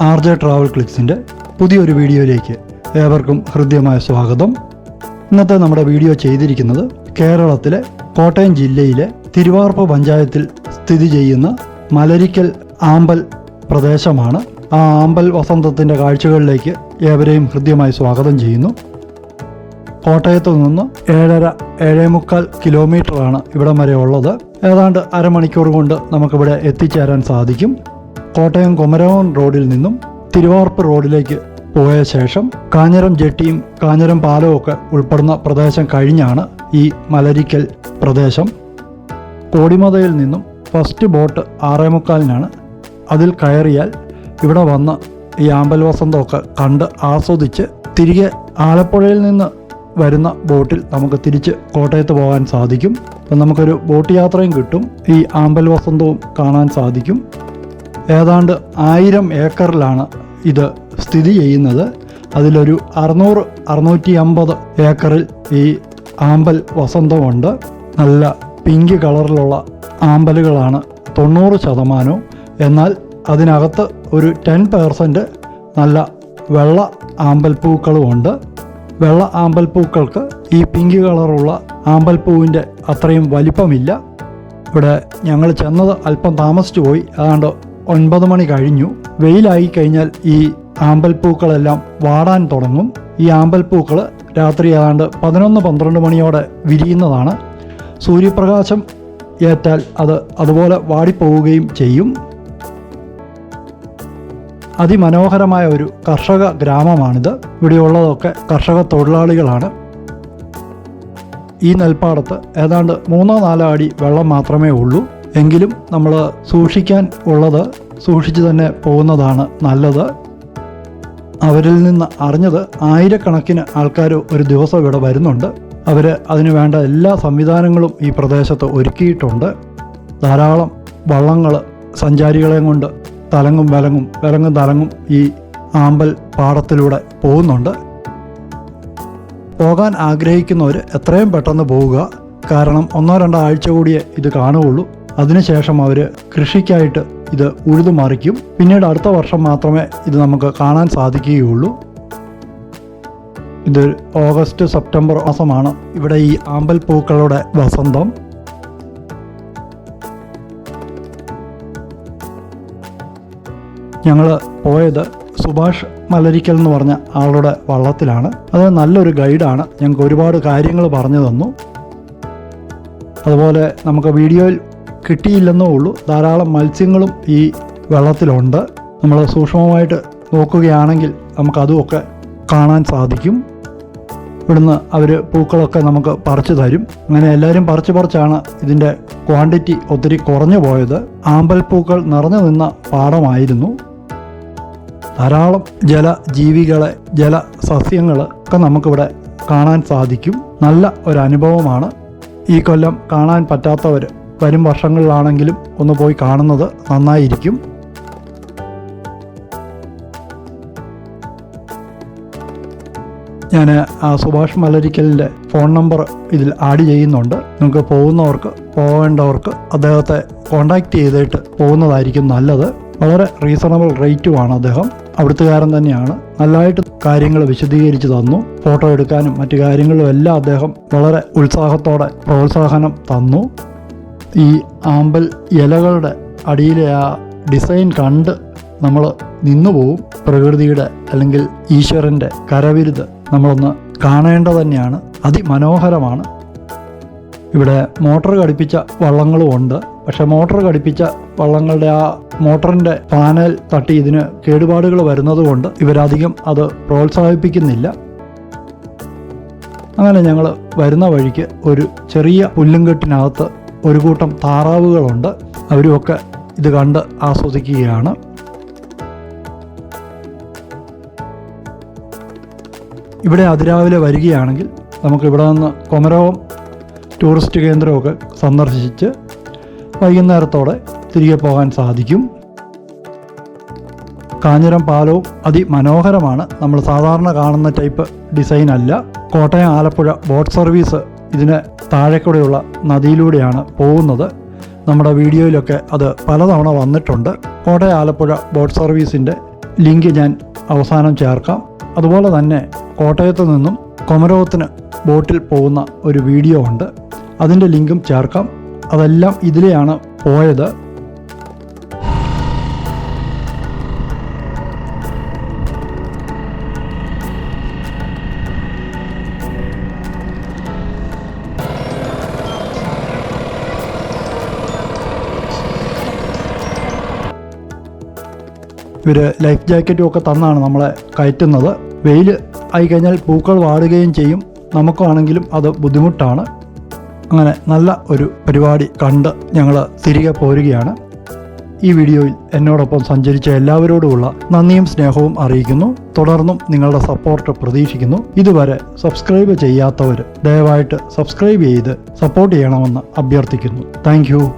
R J travel ക്ലിക്സിന്റെ പുതിയൊരു വീഡിയോയിലേക്ക് ഏവർക്കും ഹൃദ്യമായ സ്വാഗതം. ഇന്നത്തെ നമ്മുടെ വീഡിയോ ചെയ്തിരിക്കുന്നത് കേരളത്തിലെ കോട്ടയം ജില്ലയിലെ തിരുവാർപ്പ് പഞ്ചായത്തിൽ സ്ഥിതി ചെയ്യുന്ന മലരിക്കൽ ആമ്പൽ പ്രദേശമാണ്. ആ ആമ്പൽ വസന്തത്തിന്റെ കാഴ്ചകളിലേക്ക് ഏവരെയും ഹൃദ്യമായി സ്വാഗതം ചെയ്യുന്നു. കോട്ടയത്തു നിന്ന് ഏഴര ഏഴേമുക്കാൽ കിലോമീറ്ററാണ് ഇവിടം വരെ ഉള്ളത്. ഏതാണ്ട് അരമണിക്കൂർ കൊണ്ട് നമുക്കിവിടെ എത്തിച്ചേരാൻ സാധിക്കും. കോട്ടയം കുമരകം റോഡിൽ നിന്നും തിരുവാർപ്പ് റോഡിലേക്ക് പോയ ശേഷം കാഞ്ഞരം ജെട്ടിയും കാഞ്ഞരം പാലവും ഒക്കെ ഉൾപ്പെടുന്ന പ്രദേശം കഴിഞ്ഞാണ് ഈ മലരിക്കൽ പ്രദേശം. കോടിമതയിൽ നിന്നും ഫസ്റ്റ് ബോട്ട് ആറേമുക്കാലിനാണ് അതിൽ കയറിയാൽ ഇവിടെ വന്ന് ഈ ആമ്പൽ വസന്തമൊക്കെ കണ്ട് ആസ്വദിച്ച് തിരികെ ആലപ്പുഴയിൽ നിന്ന് വരുന്ന ബോട്ടിൽ നമുക്ക് തിരിച്ച് കോട്ടയത്ത് പോകാൻ സാധിക്കും. നമുക്കൊരു ബോട്ട് യാത്രയും കിട്ടും. ഈ ആമ്പൽ വസന്തവും കാണാൻ സാധിക്കും. ഏതാണ്ട് ആയിരം ഏക്കറിലാണ് ഇത് സ്ഥിതി ചെയ്യുന്നത്. അതിലൊരു അറുന്നൂറ് അറുന്നൂറ്റി അമ്പത് ഏക്കറിൽ ഈ ആമ്പൽ വസന്തമുണ്ട്. നല്ല പിങ്ക് കളറിലുള്ള ആമ്പലുകളാണ് തൊണ്ണൂറ് ശതമാനവും. എന്നാൽ അതിനകത്ത് ഒരു ടെൻ പേഴ്സന്റ് നല്ല വെള്ള ആമ്പൽ ആമ്പൽപ്പൂക്കളുമുണ്ട്. വെള്ള ആമ്പൽ പൂക്കൾക്ക് ഈ പിങ്ക് കളറുള്ള ആമ്പൽപ്പൂവിന്റെ അത്രയും വലിപ്പമില്ല. ഇവിടെ ഞങ്ങൾ ചെന്നത് അല്പം താമസിച്ചു പോയി. അതാണ്ട് ഒൻപത് മണി കഴിഞ്ഞു. വെയിലായി കഴിഞ്ഞാൽ ഈ ആമ്പൽപ്പൂക്കളെല്ലാം വാടാൻ തുടങ്ങും. ഈ ആമ്പൽപ്പൂക്കൾ രാത്രി ഏതാണ്ട് പതിനൊന്ന് പന്ത്രണ്ട് മണിയോടെ വിരിയുന്നതാണ്. സൂര്യപ്രകാശം ഏറ്റാൽ അത് അതുപോലെ വാടിപ്പോവുകയും ചെയ്യും. അതിമനോഹരമായ ഒരു കർഷക ഗ്രാമമാണിത്. ഇവിടെയുള്ളതൊക്കെ കർഷക തൊഴിലാളികളാണ്. ഈ നെൽപ്പാടത്ത് ഏതാണ്ട് മൂന്നോ നാലോ അടി വെള്ളം മാത്രമേ ഉള്ളൂ. എങ്കിലും നമ്മൾ സൂക്ഷിക്കാൻ ഉള്ളത് സൂക്ഷിച്ചു തന്നെ പോകുന്നതാണ് നല്ലത്. അവരിൽ നിന്ന് അറിഞ്ഞത് ആയിരക്കണക്കിന് ആൾക്കാർ ഒരു ദിവസം ഇവിടെ വരുന്നുണ്ട്. അവർ അതിനു വേണ്ട എല്ലാ സംവിധാനങ്ങളും ഈ പ്രദേശത്ത് ഒരുക്കിയിട്ടുണ്ട്. ധാരാളം വള്ളങ്ങൾ സഞ്ചാരികളെയും കൊണ്ട് തലങ്ങും വിലങ്ങും വിലങ്ങും തലങ്ങും ഈ ആമ്പൽ പാടത്തിലൂടെ പോകുന്നുണ്ട്. പോകാൻ ആഗ്രഹിക്കുന്നവർ എത്രയും പെട്ടെന്ന് പോവുക. കാരണം ഒന്നോ രണ്ടോ ആഴ്ച കൂടിയേ ഇത് കാണുകയുള്ളൂ. അതിനുശേഷം അവർ കൃഷിക്കായിട്ട് ഇത് ഉഴുതു മറിക്കും. പിന്നീട് അടുത്ത വർഷം മാത്രമേ ഇത് നമുക്ക് കാണാൻ സാധിക്കുകയുള്ളൂ. ഇത് ഓഗസ്റ്റ് സെപ്റ്റംബർ മാസമാണ് ഇവിടെ ഈ ആമ്പൽ പൂക്കളുടെ വസന്തം. ഞങ്ങൾ പോയത് സുഭാഷ് മലരിക്കൽ എന്ന് പറഞ്ഞ ആളുടെ വള്ളത്തിലാണ്. അത് നല്ലൊരു ഗൈഡാണ്. ഞങ്ങൾക്ക് ഒരുപാട് കാര്യങ്ങൾ പറഞ്ഞു തന്നു. അതുപോലെ നമുക്ക് വീഡിയോയിൽ കിട്ടിയില്ലെന്നേ ഉള്ളൂ. ധാരാളം മത്സ്യങ്ങളും ഈ വെള്ളത്തിലുണ്ട്. നമ്മൾ സൂക്ഷ്മമായിട്ട് നോക്കുകയാണെങ്കിൽ നമുക്കതുമൊക്കെ കാണാൻ സാധിക്കും. ഇവിടുന്ന് അവർ പൂക്കളൊക്കെ നമുക്ക് പറിച്ചു തരും. അങ്ങനെ എല്ലാവരും പറിച്ച് പറിച്ചാണ് ഇതിന്റെ ക്വാണ്ടിറ്റി ഒത്തിരി കുറഞ്ഞു പോയത്. ആമ്പൽ പൂക്കൾ നിറഞ്ഞു നിന്ന പാടമായിരുന്നു. ധാരാളം ജല ജീവികളെ ജല സസ്യങ്ങൾ ഒക്കെ നമുക്കിവിടെ കാണാൻ സാധിക്കും. നല്ല ഒരു അനുഭവമാണ്. ഈ കൊല്ലം കാണാൻ പറ്റാത്തവർ വരും വർഷങ്ങളിലാണെങ്കിലും ഒന്ന് പോയി കാണുന്നത് നന്നായിരിക്കും. ഞാൻ സുഭാഷ് മലരിക്കലിന്റെ ഫോൺ നമ്പർ ഇതിൽ ആഡ് ചെയ്യുന്നുണ്ട്. നിങ്ങൾക്ക് പോകുന്നവർക്ക് പോകേണ്ടവർക്ക് അദ്ദേഹത്തെ കോണ്ടാക്ട് ചെയ്തിട്ട് പോകുന്നതായിരിക്കും നല്ലത്. വളരെ റീസണബിൾ റേറ്റുമാണ് അദ്ദേഹം. അവിടുത്തുകാരൻ തന്നെയാണ്. നല്ലതായിട്ട് കാര്യങ്ങൾ വിശദീകരിച്ച് തന്നു. ഫോട്ടോ എടുക്കാനും മറ്റു കാര്യങ്ങളും എല്ലാം അദ്ദേഹം വളരെ ഉത്സാഹത്തോടെ പ്രോത്സാഹനം തന്നു. ഈ ആമ്പൽ ഇലകളുടെ അടിയിലെ ആ ഡിസൈൻ കണ്ട് നമ്മൾ നിന്നു പോവും. പ്രകൃതിയുടെ അല്ലെങ്കിൽ ഈശ്വരന്റെ കരവിരുത് നമ്മളൊന്ന് കാണേണ്ടത് തന്നെയാണ്. അതിമനോഹരമാണ്. ഇവിടെ മോട്ടോർ ഘടിപ്പിച്ച വള്ളങ്ങളും ഉണ്ട്. പക്ഷെ മോട്ടോർ ഘടിപ്പിച്ച വള്ളങ്ങളുടെ ആ മോട്ടറിന്റെ പാനൽ തട്ടി ഇതിന് കേടുപാടുകൾ വരുന്നത് കൊണ്ട് ഇവരധികം അത് പ്രോത്സാഹിപ്പിക്കുന്നില്ല. അങ്ങനെ ഞങ്ങൾ വരുന്ന വഴിക്ക് ഒരു ചെറിയ പുല്ലുംകെട്ടിനകത്ത് ഒരു കൂട്ടം താറാവുകളുണ്ട്. അവരുമൊക്കെ ഇത് കണ്ട് ആസ്വദിക്കുകയാണ്. ഇവിടെ അതിരാവിലെ വരികയാണെങ്കിൽ നമുക്ക് ഇവിടെ നിന്ന് കൊമരവും ടൂറിസ്റ്റ് കേന്ദ്രമൊക്കെ സന്ദർശിച്ച് വൈകുന്നേരത്തോടെ തിരികെ പോകാൻ സാധിക്കും. കാഞ്ഞിരം പാലവും അതിമനോഹരമാണ്. നമ്മൾ സാധാരണ കാണുന്ന ടൈപ്പ് ഡിസൈൻ അല്ല കോട്ടയം ആലപ്പുഴ ബോട്ട് സർവീസ് ഇതിന് താഴെക്കൂടെയുള്ള നദിയിലൂടെയാണ് പോകുന്നത്. നമ്മുടെ വീഡിയോയിലൊക്കെ അത് പലതവണ വന്നിട്ടുണ്ട്. കോട്ടയം ആലപ്പുഴ ബോട്ട് സർവീസിന്റെ ലിങ്ക് ഞാൻ അവസാനം ചേർക്കാം. അതുപോലെ തന്നെ കോട്ടയത്ത് നിന്നും കൊമരോത്തിന് ബോട്ടിൽ പോകുന്ന ഒരു വീഡിയോ ഉണ്ട്. അതിന്റെ ലിങ്കും ചേർക്കാം. അതെല്ലാം ഇതിലെയാണ് പോയത്. ഇവർ ലൈഫ് ജാക്കറ്റും ഒക്കെ തന്നാണ് നമ്മളെ കയറ്റുന്നത്. വെയിൽ ആയി കഴിഞ്ഞാൽ പൂക്കൾ വാടുകയും ചെയ്യും. നമുക്കാണെങ്കിലും അത് ബുദ്ധിമുട്ടാണ്. അങ്ങനെ നല്ല ഒരു പരിപാടി കണ്ട് ഞങ്ങൾ തിരികെ പോരുകയാണ്. ഈ വീഡിയോയിൽ എന്നോടൊപ്പം സഞ്ചരിച്ച എല്ലാവരോടുമുള്ള നന്ദിയും സ്നേഹവും അറിയിക്കുന്നു. തുടർന്നും നിങ്ങളുടെ സപ്പോർട്ട് പ്രതീക്ഷിക്കുന്നു. ഇതുവരെ സബ്സ്ക്രൈബ് ചെയ്യാത്തവർ ദയവായിട്ട് സബ്സ്ക്രൈബ് ചെയ്ത് സപ്പോർട്ട് ചെയ്യണമെന്ന് അഭ്യർത്ഥിക്കുന്നു. താങ്ക്